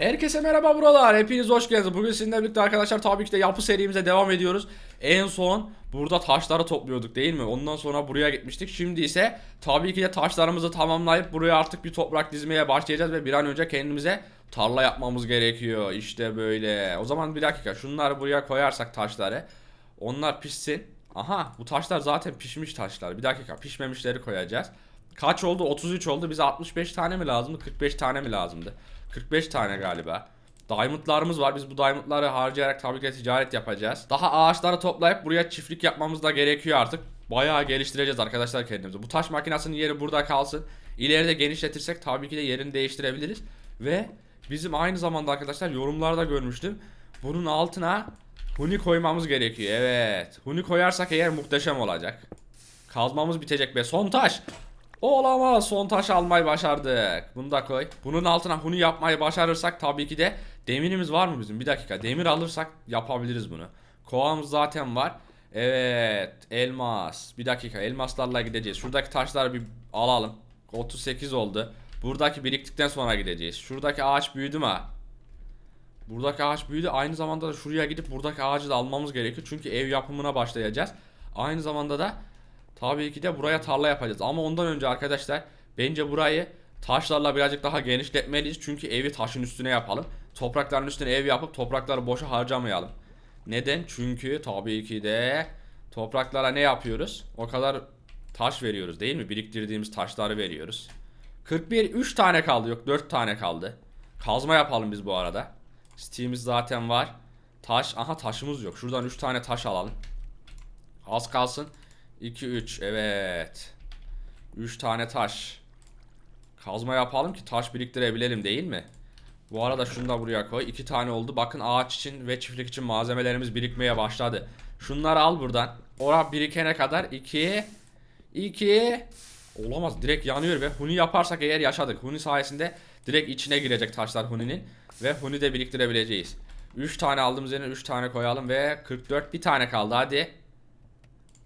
Herkese merhaba buralar. Hepiniz hoş geldiniz. Bugün sizinle birlikte arkadaşlar tabii ki de yapı serimize devam ediyoruz. En son burada taşları topluyorduk değil mi? Ondan sonra buraya gitmiştik. Şimdi ise tabii ki de taşlarımızı tamamlayıp buraya artık bir toprak dizmeye başlayacağız ve bir an önce kendimize tarla yapmamız gerekiyor. İşte böyle. O zaman bir dakika şunları buraya koyarsak taşları. Onlar pişsin. Aha bu taşlar zaten pişmiş taşlar. Bir dakika pişmemişleri koyacağız. Kaç oldu? 33 oldu. Bize 65 tane mi lazımdı? 45 tane mi lazımdı? 45 tane galiba. Diamondlarımız var. Biz bu diamondları harcayarak tabii ki ticaret yapacağız. Daha ağaçları toplayıp buraya çiftlik yapmamız da gerekiyor artık. Bayağı geliştireceğiz arkadaşlar kendimizi. Bu taş makinesinin yeri burada kalsın. İleride genişletirsek tabii ki de yerini değiştirebiliriz. Ve bizim aynı zamanda arkadaşlar yorumlarda görmüştüm. Bunun altına huni koymamız gerekiyor. Evet. Huni koyarsak eğer muhteşem olacak. Kazmamız bitecek be. Son taş. Olamaz. Son taş almayı başardık. Bunu da koy. Bunun altına huni yapmayı başarırsak tabii ki de demirimiz var mı bizim? Bir dakika. Demir alırsak yapabiliriz bunu. Kovamız zaten var. Evet. Elmas. Bir dakika. Elmaslarla gideceğiz. Şuradaki taşları bir alalım. 38 oldu. Buradaki biriktikten sonra gideceğiz. Şuradaki ağaç büyüdü mü? Buradaki ağaç büyüdü. Aynı zamanda da şuraya gidip buradaki ağacı da almamız gerekiyor. Çünkü ev yapımına başlayacağız. Aynı zamanda da tabii ki de buraya tarla yapacağız. Ama ondan önce arkadaşlar bence burayı taşlarla birazcık daha genişletmeliyiz. Çünkü evi taşın üstüne yapalım. Toprakların üstüne ev yapıp toprakları boşa harcamayalım. Neden? Çünkü tabii ki de topraklara ne yapıyoruz? O kadar taş veriyoruz değil mi? Biriktirdiğimiz taşları veriyoruz. 41 3 tane kaldı yok 4 tane kaldı. Kazma yapalım biz bu arada. Steam'imiz zaten var. Taş aha taşımız yok. Şuradan 3 tane taş alalım. Az kalsın. 2 3 evet. 3 tane taş. Kazma yapalım ki taş biriktirebilelim değil mi? Bu arada şunu da buraya koy. 2 tane oldu. Bakın ağaç için ve çiftlik için malzemelerimiz birikmeye başladı. Şunları al buradan. Ora birikene kadar 2 2 Olamaz direkt yanıyor ve huni yaparsak eğer yaşadık. Huni sayesinde direkt içine girecek taşlar huninin ve huni de biriktirebileceğiz. 3 tane aldığımız yerine 3 tane koyalım ve 44 bir tane kaldı hadi.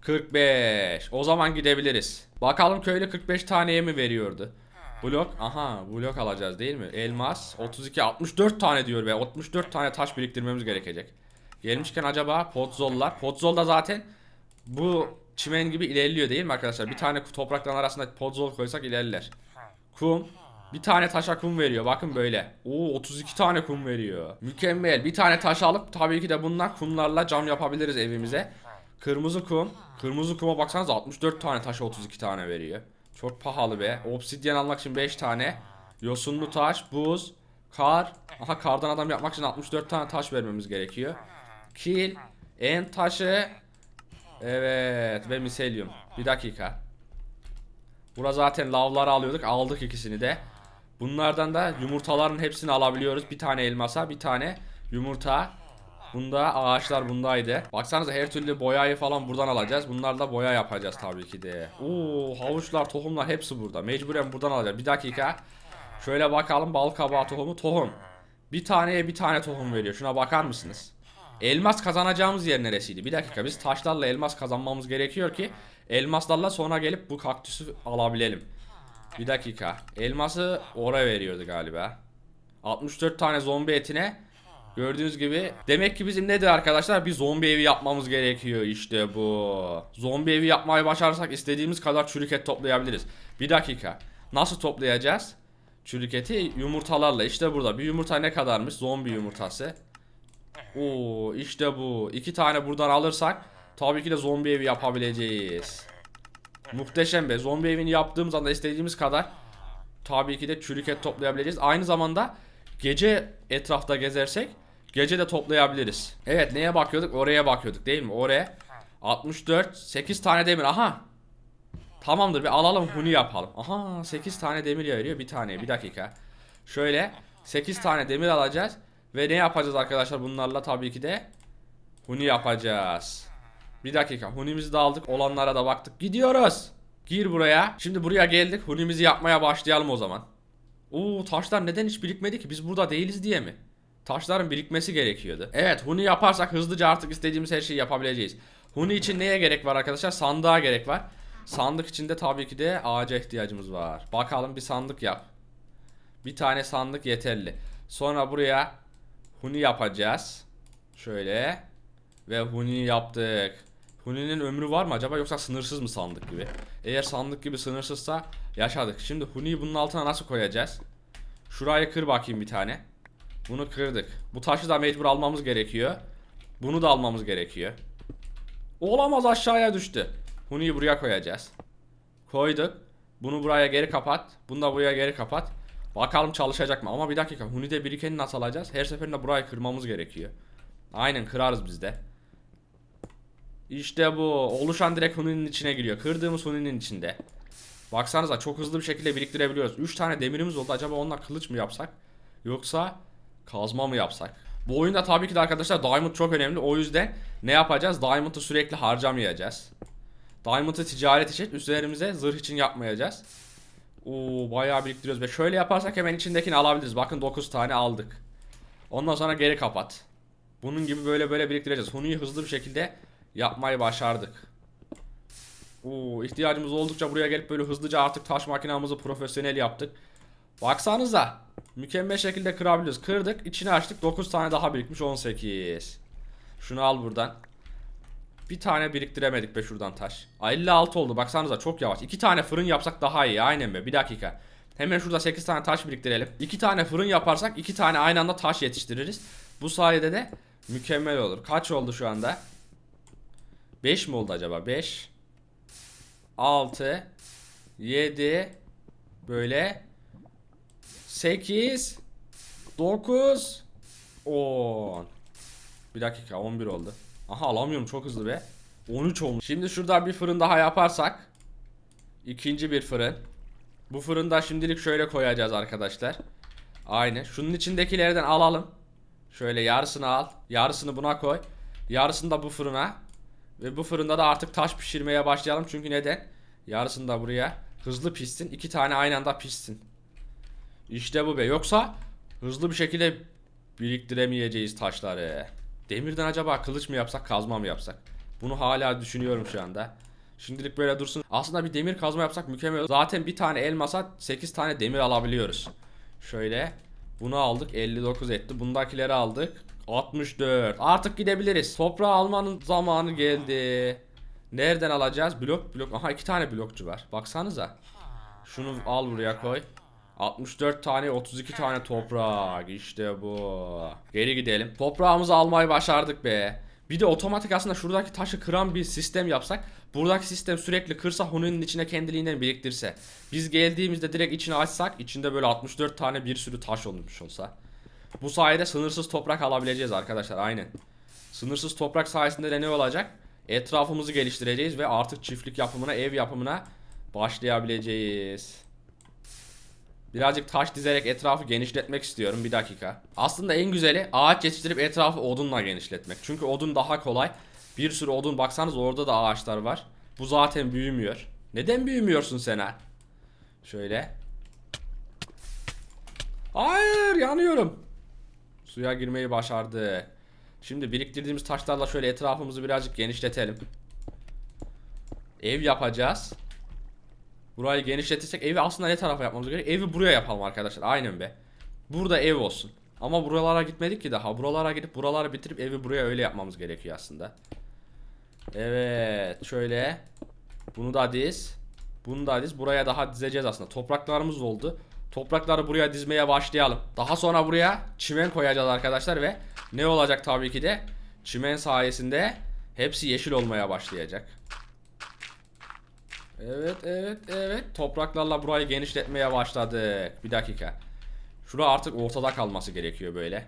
45. O zaman gidebiliriz. Bakalım köylü 45 taneye mi veriyordu? Blok. Aha blok alacağız değil mi? Elmas. 32. 64 tane diyor be. 64 tane taş biriktirmemiz gerekecek. Gelmişken acaba podzollar. Podzol da zaten bu çimen gibi ilerliyor değil mi arkadaşlar? Bir tane toprakların arasında podzol koysak ilerler. Kum. Bir tane taşa kum veriyor. Bakın böyle. Oo 32 tane kum veriyor. Mükemmel. Bir tane taş alıp tabii ki de bundan kumlarla cam yapabiliriz evimize. Kırmızı kum. Kırmızı kuma baksanız 64 tane taşa 32 tane veriyor. Çok pahalı be. Obsidyen almak için 5 tane. Yosunlu taş, buz, kar. Aha kardan adam yapmak için 64 tane taş vermemiz gerekiyor. Kil, en taşı. Evet ve miselyum. Bir dakika. Bura zaten lavları alıyorduk. Aldık ikisini de. Bunlardan da yumurtaların hepsini alabiliyoruz. Bir tane elmasa, bir tane yumurta. Bunda ağaçlar bundaydı. Baksanıza her türlü boyayı falan buradan alacağız. Bunlarla boya yapacağız tabii ki de. Oo havuçlar, tohumlar hepsi burada. Mecburen buradan alacağız. Bir dakika. Şöyle bakalım bal kabağı tohumu tohum. Bir taneye bir tane tohum veriyor. Şuna bakar mısınız? Elmas kazanacağımız yer neresiydi? Bir dakika biz taşlarla elmas kazanmamız gerekiyor ki elmaslarla sonra gelip bu kaktüsü alabilelim. Bir dakika. Elması oraya veriyordu galiba. 64 tane zombi etine Gördüğünüz gibi demek ki bizim nedir arkadaşlar bir zombi evi yapmamız gerekiyor işte bu. Zombi evi yapmayı başarırsak istediğimiz kadar çürük et toplayabiliriz. Bir dakika. Nasıl toplayacağız? Çürük eti yumurtalarla işte burada. Bir yumurta ne kadarmış? Zombi yumurtası. Oo işte bu. İki tane buradan alırsak tabii ki de zombi evi yapabileceğiz. Muhteşem be. Zombi evini yaptığımız anda istediğimiz kadar tabii ki de çürük et toplayabileceğiz. Aynı zamanda gece etrafta gezersek gece de toplayabiliriz. Evet neye bakıyorduk? Oraya bakıyorduk değil mi? Oraya 64 8 tane demir. Aha. Tamamdır bir alalım huni yapalım. Aha 8 tane demir veriyor bir tane. Bir dakika. Şöyle 8 tane demir alacağız ve ne yapacağız arkadaşlar bunlarla tabii ki de huni yapacağız. Bir dakika hunimizi de aldık olanlara da baktık. Gidiyoruz. Gir buraya. Şimdi buraya geldik. Hunimizi yapmaya başlayalım o zaman. Oo taşlar neden hiç birikmedi ki? Biz burada değiliz diye mi? Taşların birikmesi gerekiyordu. Evet huni yaparsak hızlıca artık istediğimiz her şeyi yapabileceğiz. Huni için neye gerek var arkadaşlar? Sandığa gerek var. Sandık içinde tabii ki de ağaca ihtiyacımız var. Bakalım bir sandık yap. Bir tane sandık yeterli. Sonra buraya huni yapacağız. Şöyle. Ve huni yaptık. Huni'nin ömrü var mı acaba yoksa sınırsız mı sandık gibi? Eğer sandık gibi sınırsızsa yaşadık. Şimdi huniyi bunun altına nasıl koyacağız? Şurayı kır bakayım bir tane. Bunu kırdık. Bu taşı da mecbur almamız gerekiyor. Bunu da almamız gerekiyor. Olamaz aşağıya düştü. Huni'yi buraya koyacağız. Koyduk. Bunu buraya geri kapat. Bunu da buraya geri kapat. Bakalım çalışacak mı? Ama bir dakika. Huni'de birikeni nasıl alacağız? Her seferinde burayı kırmamız gerekiyor. Aynen kırarız biz de. İşte bu. Oluşan direkt Huni'nin içine giriyor. Kırdığımız Huni'nin içinde. Baksanıza çok hızlı bir şekilde biriktirebiliyoruz. 3 tane demirimiz oldu. Acaba onunla kılıç mı yapsak? Yoksa kazma mı yapsak? Bu oyunda tabii ki de arkadaşlar Diamond çok önemli. O yüzden ne yapacağız? Diamond'ı sürekli harcamayacağız. Diamond'ı ticaret için üzerimize zırh için yapmayacağız. Oo bayağı biriktiriyoruz ve şöyle yaparsak hemen içindekini alabiliriz. Bakın 9 tane aldık. Ondan sonra geri kapat. Bunun gibi böyle böyle biriktireceğiz. Hunu'yu hızlı bir şekilde yapmayı başardık. Oo ihtiyacımız oldukça buraya gelip böyle hızlıca artık taş makinamızı profesyonel yaptık. Baksanıza. Mükemmel şekilde kırabiliyoruz. Kırdık, içini açtık. 9 tane daha birikmiş 18. Şunu al buradan. Bir tane biriktiremedik be şuradan taş. Aa, 56 oldu. Baksanıza çok yavaş. 2 tane fırın yapsak daha iyi. Aynen be. Bir dakika. Hemen şurada 8 tane taş biriktirelim. 2 tane fırın yaparsak 2 tane aynı anda taş yetiştiririz. Bu sayede de mükemmel olur. Kaç oldu şu anda? 5 mi oldu acaba? 5 6 7 böyle 8 9 10 Bir dakika 11 oldu. Aha alamıyorum çok hızlı be. 13 olmuş. Şimdi şurada bir fırın daha yaparsak ikinci bir fırın. Bu fırında şimdilik şöyle koyacağız arkadaşlar. Aynı. Şunun içindekilerden alalım. Şöyle yarısını al. Yarısını buna koy. Yarısını da bu fırına. Ve bu fırında da artık taş pişirmeye başlayalım. Çünkü neden? Yarısını da buraya. Hızlı pişsin. iki tane aynı anda pişsin. İşte bu be. Yoksa hızlı bir şekilde biriktiremeyeceğiz taşları. Demirden acaba kılıç mı yapsak, kazma mı yapsak? Bunu hala düşünüyorum şu anda. Şimdilik böyle dursun. Aslında bir demir kazma yapsak mükemmel. Zaten bir tane elmasa 8 tane demir alabiliyoruz. Şöyle. Bunu aldık 59 etti. Bundakileri aldık. 64. Artık gidebiliriz. Toprağı almanın zamanı geldi. Nereden alacağız? Blok blok. Aha iki tane blokçu var. Baksanıza. Şunu al buraya koy. 64 tane 32 tane toprak işte bu. Geri gidelim. Toprağımızı almayı başardık be. Bir de otomatik aslında şuradaki taşı kıran bir sistem yapsak. Buradaki sistem sürekli kırsa Hun'un içine kendiliğinden biriktirse. Biz geldiğimizde direkt içini açsak içinde böyle 64 tane bir sürü taş olmuş olsa. Bu sayede sınırsız toprak alabileceğiz arkadaşlar aynen. Sınırsız toprak sayesinde de ne olacak? Etrafımızı geliştireceğiz ve artık çiftlik yapımına, ev yapımına başlayabileceğiz. Birazcık taş dizerek etrafı genişletmek istiyorum. Bir dakika. Aslında en güzeli ağaç yetiştirip etrafı odunla genişletmek. Çünkü odun daha kolay. Bir sürü odun baksanız orada da ağaçlar var. Bu zaten büyümüyor. Neden büyümüyorsun sen? Şöyle. Hayır yanıyorum. Suya girmeyi başardı. Şimdi biriktirdiğimiz taşlarla şöyle etrafımızı birazcık genişletelim. Ev yapacağız. Burayı genişletirsek evi aslında ne tarafa yapmamız gerekiyor? Evi buraya yapalım arkadaşlar. Aynen be. Burada ev olsun. Ama buralara gitmedik ki daha. Buralara gidip buraları bitirip evi buraya öyle yapmamız gerekiyor aslında. Evet. Şöyle. Bunu da diz. Bunu da diz. Buraya daha dizeceğiz aslında. Topraklarımız oldu. Toprakları buraya dizmeye başlayalım. Daha sonra buraya çimen koyacağız arkadaşlar ve ne olacak tabii ki de çimen sayesinde hepsi yeşil olmaya başlayacak. Evet evet evet topraklarla burayı genişletmeye başladık. Bir dakika. Şura artık ortada kalması gerekiyor böyle.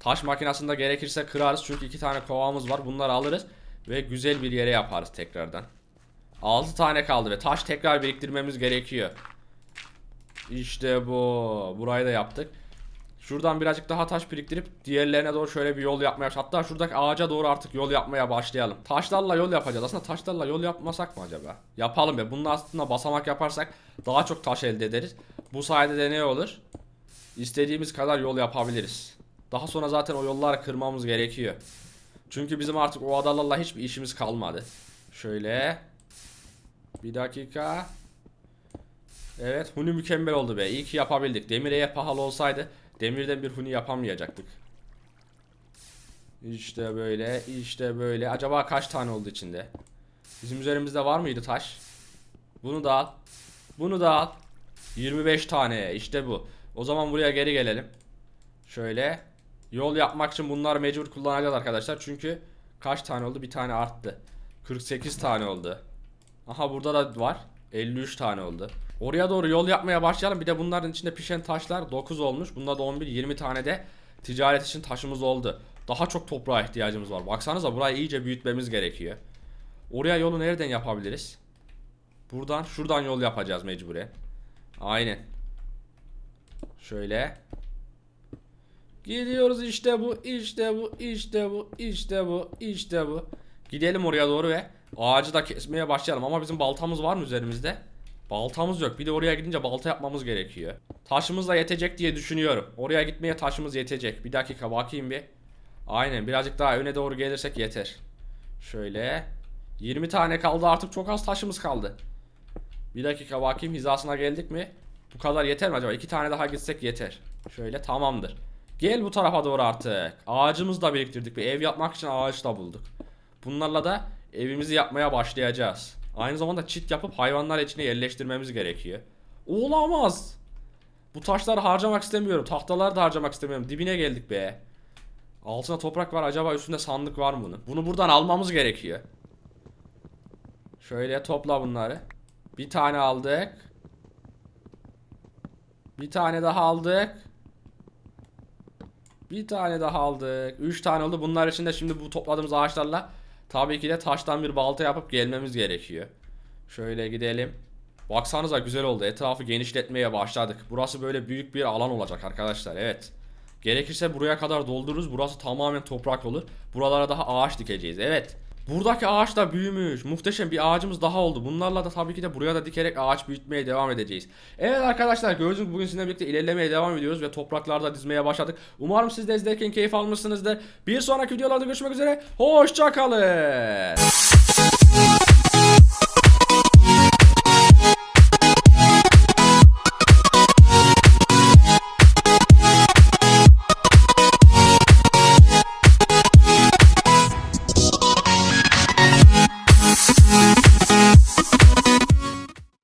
Taş makinesinde gerekirse kırarız çünkü iki tane kovamız var. Bunları alırız ve güzel bir yere yaparız tekrardan. 6 tane kaldı ve taş tekrar biriktirmemiz gerekiyor. İşte bu. Burayı da yaptık. Şuradan birazcık daha taş biriktirip diğerlerine doğru şöyle bir yol yapmaya Hatta şuradaki ağaca doğru artık yol yapmaya başlayalım. Taşlarla yol yapacağız. Aslında taşlarla yol yapmasak mı acaba? Yapalım be. Bunun aslında basamak yaparsak daha çok taş elde ederiz. Bu sayede de ne olur? İstediğimiz kadar yol yapabiliriz. Daha sonra zaten o yolları kırmamız gerekiyor. Çünkü bizim artık o adalarla hiçbir işimiz kalmadı. Şöyle. Bir dakika. Evet Huni mükemmel oldu be. İyi ki yapabildik. Demir eğer pahalı olsaydı Demirden bir huni yapamayacaktık. İşte böyle, işte böyle. Acaba kaç tane oldu içinde? Bizim üzerimizde var mıydı taş? Bunu da al. Bunu da al. 25 tane. İşte bu. O zaman buraya geri gelelim. Şöyle. Yol yapmak için bunları mecbur kullanacağız arkadaşlar. Çünkü kaç tane oldu? Bir tane arttı. 48 tane oldu. Aha burada da var. 53 tane oldu. Oraya doğru yol yapmaya başlayalım. Bir de bunların içinde pişen taşlar 9 olmuş. Bunda da 11, 20 tane de ticaret için taşımız oldu. Daha çok toprağa ihtiyacımız var. Baksanıza burayı iyice büyütmemiz gerekiyor. Oraya yolu nereden yapabiliriz? Buradan, şuradan yol yapacağız mecburen. Aynen. Şöyle. Gidiyoruz işte bu, işte bu, işte bu, işte bu, işte bu. Gidelim oraya doğru ve ağacı da kesmeye başlayalım. Ama bizim baltamız var mı üzerimizde? Baltamız yok. Bir de oraya gidince balta yapmamız gerekiyor. Taşımız da yetecek diye düşünüyorum. Oraya gitmeye taşımız yetecek. Bir dakika bakayım bir. Aynen birazcık daha öne doğru gelirsek yeter. Şöyle. 20 tane kaldı artık çok az taşımız kaldı. Bir dakika bakayım hizasına geldik mi? Bu kadar yeter mi acaba? İki tane daha gitsek yeter. Şöyle tamamdır. Gel bu tarafa doğru artık. Ağacımızı da biriktirdik. Bir ev yapmak için ağaç da bulduk. Bunlarla da evimizi yapmaya başlayacağız. Aynı zamanda çit yapıp hayvanlar içine yerleştirmemiz gerekiyor. Olamaz. Bu taşları harcamak istemiyorum. Tahtaları da harcamak istemiyorum. Dibine geldik be. Altına toprak var. Acaba üstünde sandık var mı bunun? Bunu buradan almamız gerekiyor. Şöyle topla bunları. Bir tane aldık. Bir tane daha aldık. Bir tane daha aldık. Üç tane oldu. Bunlar için de şimdi bu topladığımız ağaçlarla tabii ki de taştan bir balta yapıp gelmemiz gerekiyor. Şöyle gidelim. Baksanıza güzel oldu. Etrafı genişletmeye başladık. Burası böyle büyük bir alan olacak arkadaşlar. Evet. Gerekirse buraya kadar doldururuz. Burası tamamen toprak olur. Buralara daha ağaç dikeceğiz. Evet. Buradaki ağaç da büyümüş. Muhteşem bir ağacımız daha oldu. Bunlarla da tabii ki de buraya da dikerek ağaç büyütmeye devam edeceğiz. Evet arkadaşlar gördüğünüz bugün sizinle birlikte ilerlemeye devam ediyoruz ve topraklarda dizmeye başladık. Umarım siz de izlerken keyif almışsınızdır. Bir sonraki videolarda görüşmek üzere. Hoşçakalın.